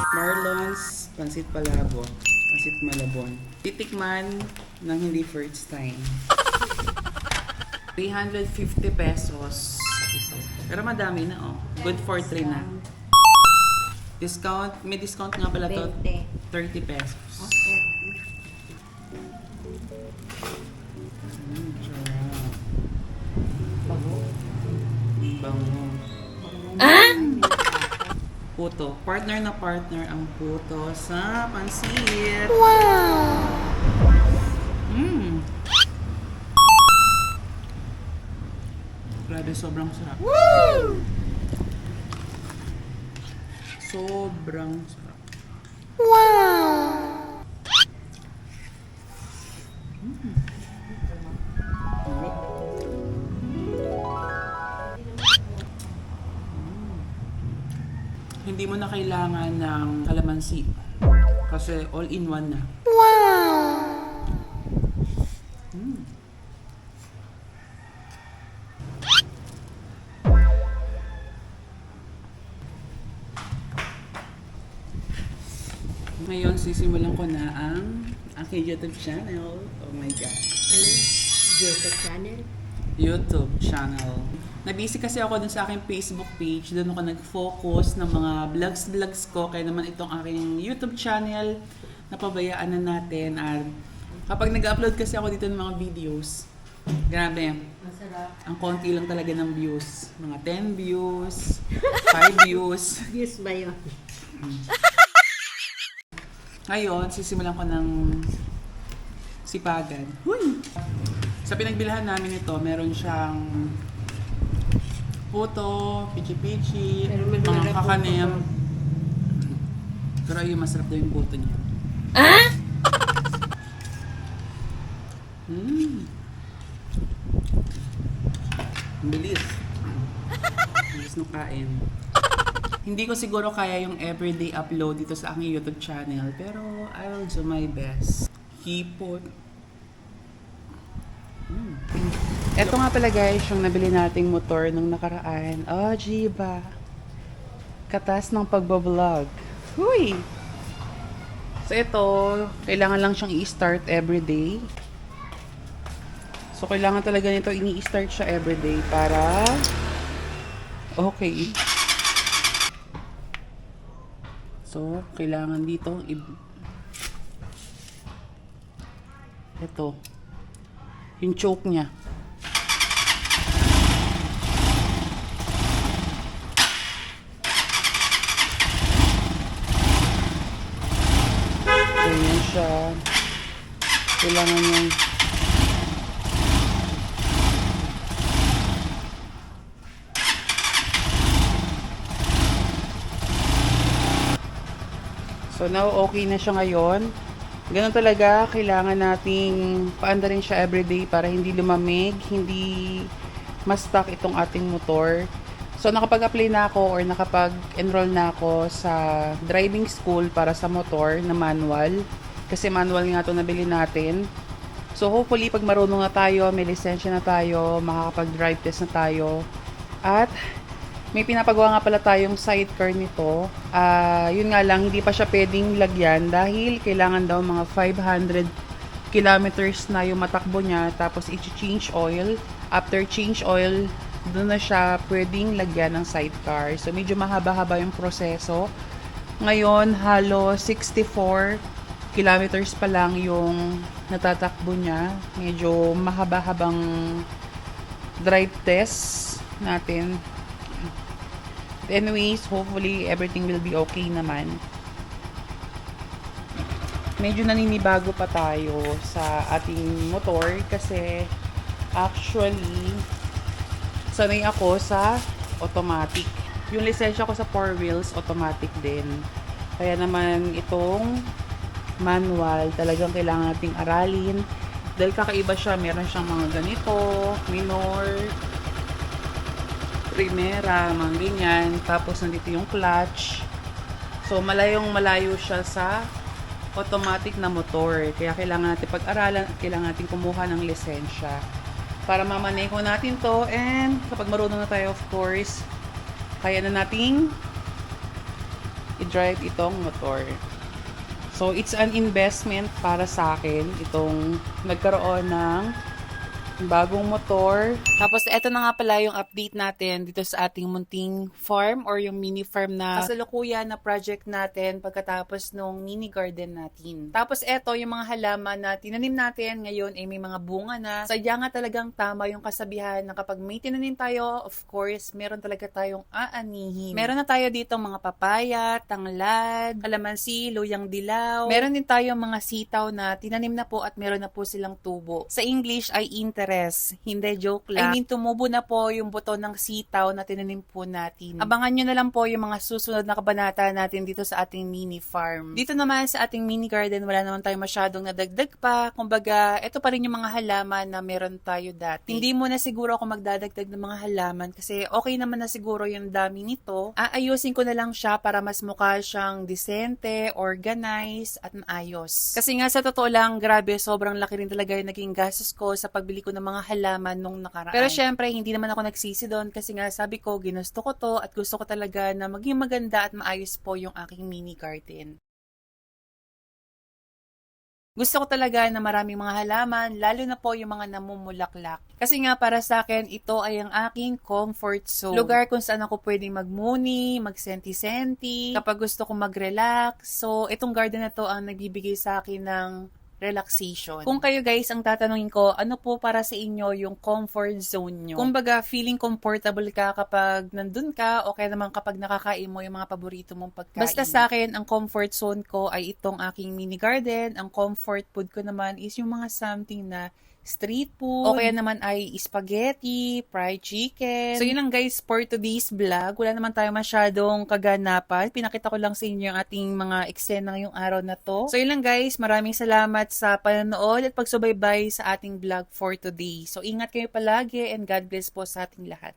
ounce pansit palabo. Pansit malabon. Titikman ng hindi first time. 350 pesos. Ito. Pero madami na oh. Good for 3 na. Discount, may discount nga pala to. 20. 30 pesos. Okay. Mm, sarap. Bago. Bango. Puto. Partner na partner ang puto sa pansit. Wow! Mmm. Grabe, sobrang sarap. Woo! Sobrang sarap. Hindi mo na kailangan ng kalamansi. Kasi all-in-one na. Mm. Ngayon, sisimulan ko na ang aking YouTube channel. Oh my God. Ano? Jetta Channel? YouTube channel. Nabisi kasi ako dun sa aking Facebook page. Doon ako nag-focus ng mga vlogs-vlogs ko. Kaya naman itong aking YouTube channel, napabayaan na natin. At kapag nag-upload kasi ako dito ng mga videos, grabe, Masarap. ang konti lang talaga ng views. Mga 10 views, 5 views. Views ba yun? Ngayon, sisimulan ko ng sipagan. Huy! Sa pinagbilhan namin ito, meron siyang puto, pichi-pichi, Pero may mga mga kakanem. puto. Pero ayun, masarap daw yung puto niya. Mm. Ang bilis. Ang bilis ng kain. Hindi ko siguro kaya yung everyday upload dito sa aking YouTube channel, pero I will do my best. Hipon. Mm. Ito nga pala guys, yung nabili nating motor nung nakaraan. Oh, Jiba. Katas ng pagbablog. Huy! So ito, kailangan lang siyang i-start everyday. So kailangan talaga nito ini-start siya everyday para okay. So, kailangan dito i- ito yung choke niya. Ganyan siya. Kailangan yung So now okay na siya ngayon. Ganun talaga, kailangan nating paandarin siya everyday para hindi lumamig, hindi ma-stuck itong ating motor. So nakapag-apply na ako or nakapag-enroll na ako sa driving school para sa motor na manual. Kasi manual nga ito nabili natin. So hopefully pag marunong na tayo, may lisensya na tayo, makakapag-drive test na tayo. At may pinapagawa nga pala tayong sidecar nito. Ah, yun nga lang, hindi pa siya pwedeng lagyan dahil kailangan daw mga 500 kilometers na yung matakbo niya tapos i-change oil. After change oil, doon na siya pwedeng lagyan ng sidecar. So medyo mahaba-haba yung proseso. Ngayon, halo 64 kilometers pa lang yung natatakbo niya. Medyo mahaba-habang drive test natin. Anyways, hopefully everything will be okay naman. Medyo naninibago pa tayo sa ating motor kasi actually sanay ako sa automatic. Yung lisensya ko sa four wheels, automatic din. Kaya naman itong manual, talagang kailangan nating aralin. Dahil kakaiba siya, meron siyang mga ganito, minor, primera, mga ganyan. Tapos nandito yung clutch. So malayong malayo siya sa automatic na motor. Kaya kailangan natin pag-aralan at kailangan natin kumuha ng lisensya. Para mamaneho natin to and kapag marunong na tayo of course, kaya na nating i-drive itong motor. So, it's an investment para sa akin itong nagkaroon ng bagong motor. Tapos, eto na nga pala yung update natin dito sa ating munting farm or yung mini farm na kasalukuyan na project natin pagkatapos nung mini garden natin. Tapos, eto yung mga halaman na tinanim natin ngayon ay may mga bunga na. Sadya nga talagang tama yung kasabihan na kapag may tinanim tayo, of course, meron talaga tayong aanihin. Meron na tayo dito mga papaya, tanglad, kalamansi, luyang dilaw. Meron din tayo mga sitaw na tinanim na po at meron na po silang tubo. Sa English ay interest. Hindi, joke lang. I mean, tumubo na po yung buto ng sitaw na tinanim po natin. Abangan nyo na lang po yung mga susunod na kabanata natin dito sa ating mini farm. Dito naman sa ating mini garden, wala naman tayo masyadong nadagdag pa. Kumbaga, ito pa rin yung mga halaman na meron tayo dati. Hindi mo na siguro ako magdadagdag ng mga halaman kasi okay naman na siguro yung dami nito. Aayusin ko na lang siya para mas mukha siyang disente, organized, at maayos. Kasi nga sa totoo lang, grabe, sobrang laki rin talaga yung naging gastos ko sa pagbili ko ng mga halaman nung nakaraan. Pero syempre, hindi naman ako nagsisi doon kasi nga sabi ko, ginusto ko to at gusto ko talaga na maging maganda at maayos po yung aking mini garden. Gusto ko talaga na maraming mga halaman, lalo na po yung mga namumulaklak. Kasi nga para sa akin, ito ay ang aking comfort zone. Lugar kung saan ako pwedeng magmuni, magsenti-senti, kapag gusto ko mag-relax. So, itong garden na to ang nagbibigay sa akin ng relaxation. Kung kayo guys, ang tatanungin ko, ano po para sa inyo yung comfort zone nyo? Kumbaga, feeling comfortable ka kapag nandun ka o kaya naman kapag nakakain mo yung mga paborito mong pagkain. Basta sa akin, ang comfort zone ko ay itong aking mini garden. Ang comfort food ko naman is yung mga something na street food. O kaya naman ay spaghetti, fried chicken. So yun lang guys for today's vlog. Wala naman tayo masyadong kaganapan. Pinakita ko lang sa inyo yung ating mga eksena ngayong araw na to. So yun lang guys. Maraming salamat sa panonood at pagsubaybay sa ating vlog for today. So ingat kayo palagi and God bless po sa ating lahat.